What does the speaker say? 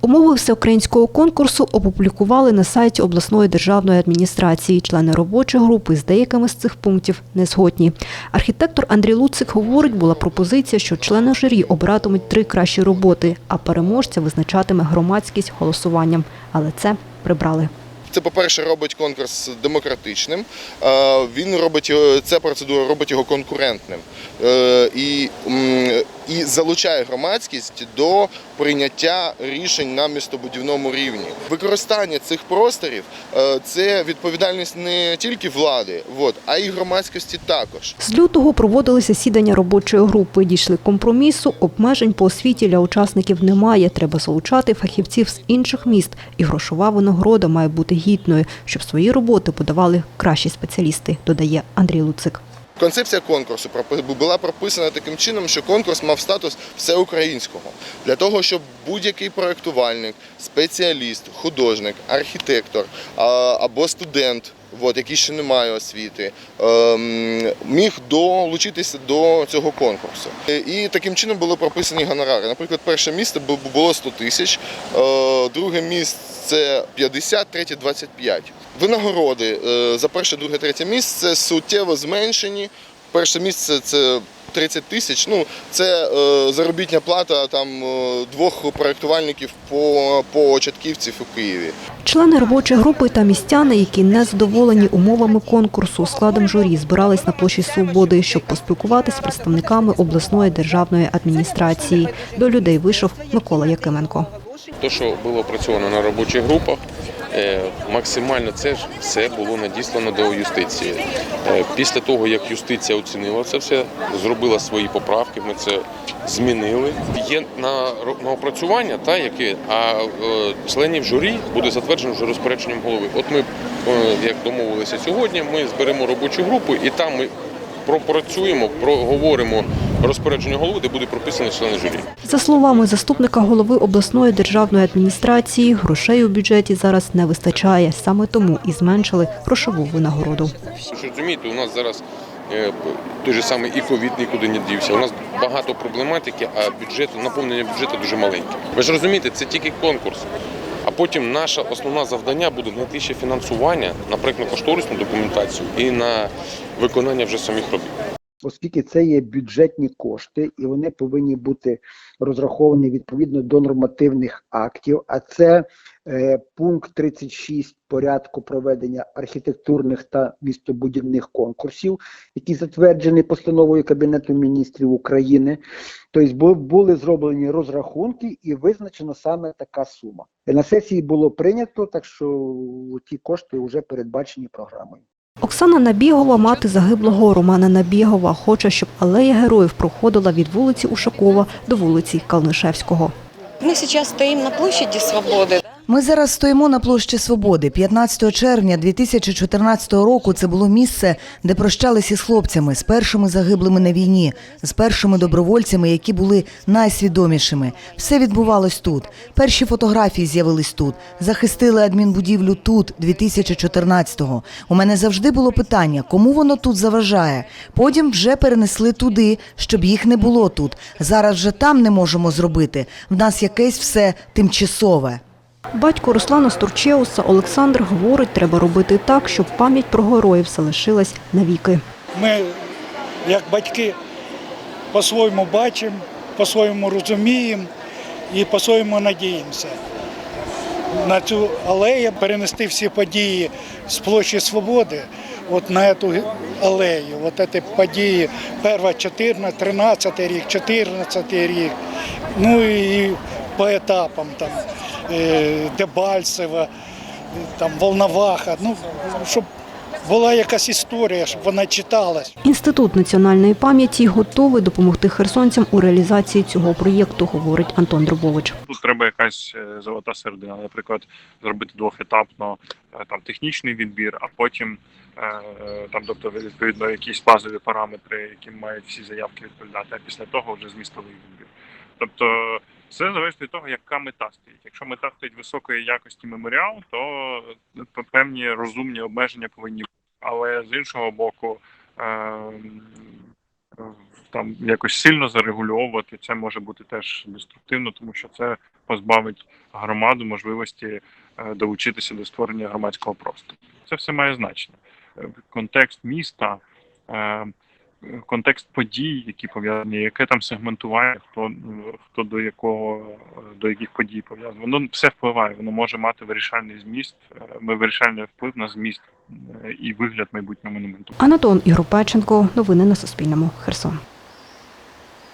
Умови всеукраїнського конкурсу опублікували на сайті обласної державної адміністрації. Члени робочої групи з деякими з цих пунктів не згодні. Архітектор Андрій Луцик говорить, була пропозиція, що члени журі обиратимуть три кращі роботи, а переможця визначатиме громадськість голосуванням. Але це прибрали. Це, по-перше, робить конкурс демократичним. е, Він робить ця процедура робить його конкурентним е, і, і залучає громадськість до прийняття рішень на містобудівному рівні. Використання цих просторів е, це відповідальність не тільки влади, от, а й громадськості також. З лютого проводили засідання робочої групи. Дійшли компромісу. Обмежень по освіті для учасників немає. Треба залучати фахівців з інших міст. І грошова винагорода має бути гідною, щоб свої роботи подавали кращі спеціалісти, додає Андрій Луцик. Концепція конкурсу була прописана таким чином, що конкурс мав статус всеукраїнського для того, щоб будь-який проєктувальник, спеціаліст, художник, архітектор або студент, от, який ще не має освіти, ем, міг долучитися до цього конкурсу. І таким чином були прописані гонорари. Наприклад, перше місце було 100 тисяч, е, друге місце 50, третє 25. Винагороди е, за перше, друге, третє місце суттєво зменшені. Перше місце це 30 тисяч. Ну це е, заробітня плата там е, двох проєктувальників по, по Чатківців у Києві. Члени робочої групи та містяни, які не задоволені умовами конкурсу, складом журі збирались на площі Свободи, щоб поспілкуватися з представниками обласної державної адміністрації. До людей вийшов Микола Якименко. Те, що було опрацьовано на робочих групах, максимально це ж все було надіслано до юстиції. Е, Після того, як юстиція оцінила це все, зробила свої поправки, ми це змінили. Є на, на опрацювання, та, яке, а е, членів журі буде затверджено вже розпорядженням голови. От ми, е, як домовилися сьогодні, ми зберемо робочу групу і там ми пропрацюємо, проговоримо розпорядження голови, де буде прописані члени журі. За словами заступника голови обласної державної адміністрації, грошей у бюджеті зараз не вистачає. Саме тому і зменшили грошову винагороду. Ви розумієте, у нас зараз е, той же самий і ковід нікуди не дівся. У нас багато проблематики, а бюджет, наповнення бюджету дуже маленьке. Ви ж розумієте, це тільки конкурс. А потім наше основне завдання буде знайти ще фінансування на проєктно-кошторисну документацію і на виконання вже самих робіт. Оскільки це є бюджетні кошти, і вони повинні бути розраховані відповідно до нормативних актів. А це е, пункт 36 порядку проведення архітектурних та містобудівних конкурсів, який затверджений постановою Кабінету міністрів України. Тобто були зроблені розрахунки і визначена саме така сума. На сесії було прийнято, так що ті кошти вже передбачені програмою. Оксана Набігова, мати загиблого Романа Набігова, хоче, щоб алея героїв проходила від вулиці Ушакова до вулиці Калнишевського. Ми зараз стоїмо на площі Свободы. Ми зараз стоїмо на площі Свободи. 15 червня 2014 року це було місце, де прощалися з хлопцями, з першими загиблими на війні, з першими добровольцями, які були найсвідомішими. Все відбувалось тут. Перші фотографії з'явились тут. Захистили адмінбудівлю тут, 2014-го. У мене завжди було питання, кому воно тут заважає. Потім вже перенесли туди, щоб їх не було тут. Зараз вже там не можемо зробити. В нас якесь все тимчасове. Батько Руслана Стурчеуса Олександр говорить, треба робити так, щоб пам'ять про героїв залишилась навіки. Ми, як батьки, по-своєму бачимо, по-своєму розуміємо і по-своєму надіємося. На цю алею перенести всі події з площі Свободи от на цю алею. От ці події, перша 14, 13 рік, 14 рік, ну і по етапам там Дебальцева, там Волноваха, ну, щоб була якась історія, щоб вона читалась. Інститут національної пам'яті готовий допомогти херсонцям у реалізації цього проєкту, говорить Антон Дробович. Тут треба якась е, золота середина, наприклад, зробити двохетапно е, там технічний відбір, а потім е, там, тобто, відповідно, якісь базові параметри, яким мають всі заявки відповідати, а після того вже змістовий відбір. Тобто все залежить від того, яка мета стоїть. Якщо мета стоїть високої якості меморіал, то е, певні розумні обмеження повинні бути. Але з іншого боку, е, там якось сильно зарегульовувати. Це може бути теж деструктивно, тому що це позбавить громаду можливості е, долучитися до створення громадського простору. Це все має значення. Контекст міста, контекст подій, які пов'язані, яке там сегментування, хто, хто до якого до яких подій пов'язано. Воно все впливає, воно може мати вирішальний зміст, е, вирішальний вплив на зміст е, і вигляд майбутнього монументу. Анатон Ігропаченко. Новини на Суспільному. Херсон.